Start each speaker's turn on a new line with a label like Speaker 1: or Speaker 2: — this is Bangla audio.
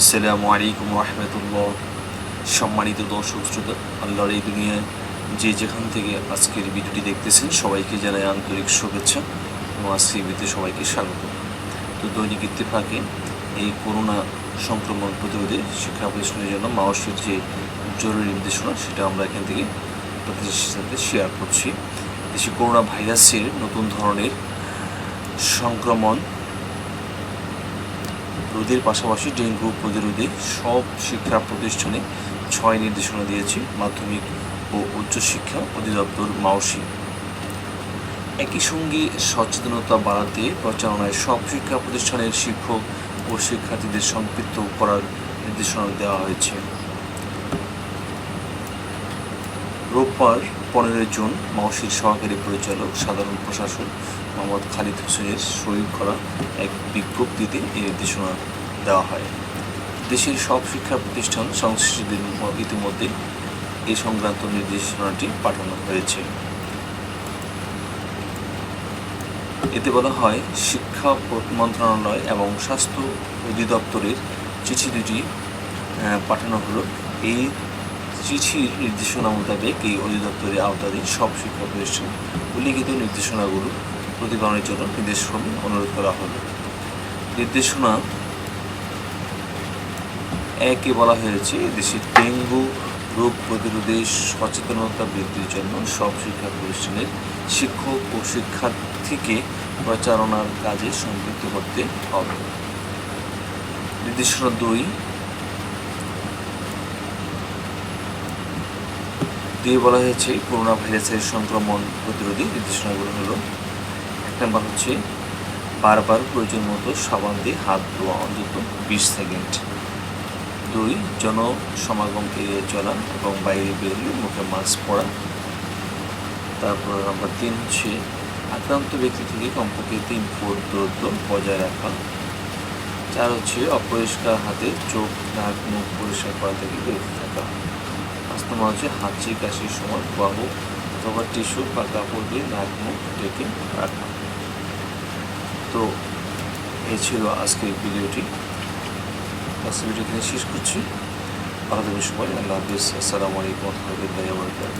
Speaker 1: আসসালামু আলাইকুম রহমতুল্লাহ। সম্মানিত দর্শক, শ্রোতা, আল্লাহর এই দুনিয়ায় যে যেখান থেকে আজকের ভিডিওটি দেখতেছেন, সবাইকে জানাই আন্তরিক শুভেচ্ছা এবং আজকের ভিডিওতে সবাইকে স্বাগত। তো দৈনিক ইত্তেফাকে এই করোনা সংক্রমণ প্রতিরোধে শিক্ষা প্রতিষ্ঠানের জন্য মাওসির যে জরুরি নির্দেশনা, সেটা আমরা এখান থেকে আপনাদের সাথে শেয়ার করছি। দেশে করোনা ভাইরাসের নতুন ধরনের সংক্রমণ রোধের পাশাপাশি ডেঙ্গু প্রতিরোধে সব শিক্ষা প্রতিষ্ঠানে ছয় নির্দেশনা দিয়েছে মাধ্যমিক ও উচ্চশিক্ষা অধিদপ্তর মাওসি একই সঙ্গে সচেতনতা বাড়াতে প্রচারণায় সব শিক্ষা প্রতিষ্ঠানের শিক্ষক ও শিক্ষার্থীদের সম্পৃক্ত করার নির্দেশনা দেওয়া হয়েছে। রোববার পনেরোই জুন মাওসির সহকারী পরিচালক, সাধারণ প্রশাসন মোহাম্মদ খালিদ হোসেনের সই করা এক বিজ্ঞপ্তিতে এই নির্দেশনা দেওয়া হয়। দেশের সব শিক্ষা প্রতিষ্ঠান সংশ্লিষ্টদের ইতিমধ্যে এই সংক্রান্ত নির্দেশনাটি পাঠানো হয়েছে। এতে বলা হয়, শিক্ষা মন্ত্রণালয় এবং স্বাস্থ্য অধিদপ্তরের চিঠি দুটি পাঠানো হলো। এই চিঠির নির্দেশনা মোতাবেক এই অধিদপ্তরের আওতাধীন সব শিক্ষা প্রতিষ্ঠান উল্লিখিত নির্দেশনাগুলো প্রতিপালনের জন্য নির্দেশক্রমে অনুরোধ করা হলো। নির্দেশনা একে বলা হয়েছে, দেশে ডেঙ্গু রোগ প্রতিরোধে সচেতনতা বৃদ্ধির জন্য সব শিক্ষা প্রতিষ্ঠানের শিক্ষক ও শিক্ষার্থীকে প্রচারণার কাজে সম্পৃক্ত করতে হবে। নির্দেশনা দুই দিয়ে বলা হয়েছে, করোনা ভাইরাসের সংক্রমণ প্রতিরোধী নির্দেশনাগুলো হলো, এক নম্বর হচ্ছে, বারবার প্রয়োজন মতো সাবান দিয়ে হাত ধোয়া অন্তত বিশ সেকেন্ড। দুই জনসমাগম এড়িয়ে চলা এবং বাইরে বেরোলে মুখে মাস্ক পরা। তারপর নাম্বার তিন হচ্ছে, আক্রান্ত ব্যক্তি থেকে কমপক্ষে তিন ফুট দূরত্ব বজায় রাখা। চার হচ্ছে, অপরিষ্কার হাতে চোখ, নাক, মুখ পরিষ্কার করা থেকে বিরত থাকা। নম্বর হচ্ছে হাঁচি কাশির সময় বাহু অথবা টিস্যু বা কাপড় দিয়ে নাক, মুখ ডেকে রাখা। তো এই ছিল আজকের ভিডিওটি। আজকের ভিডিও এখানে শেষ করছি। ভালো থাকবেন সবাই। আল্লাহ হাফিজ। আসসালামু আলাইকুম। রহমতুল্লাহ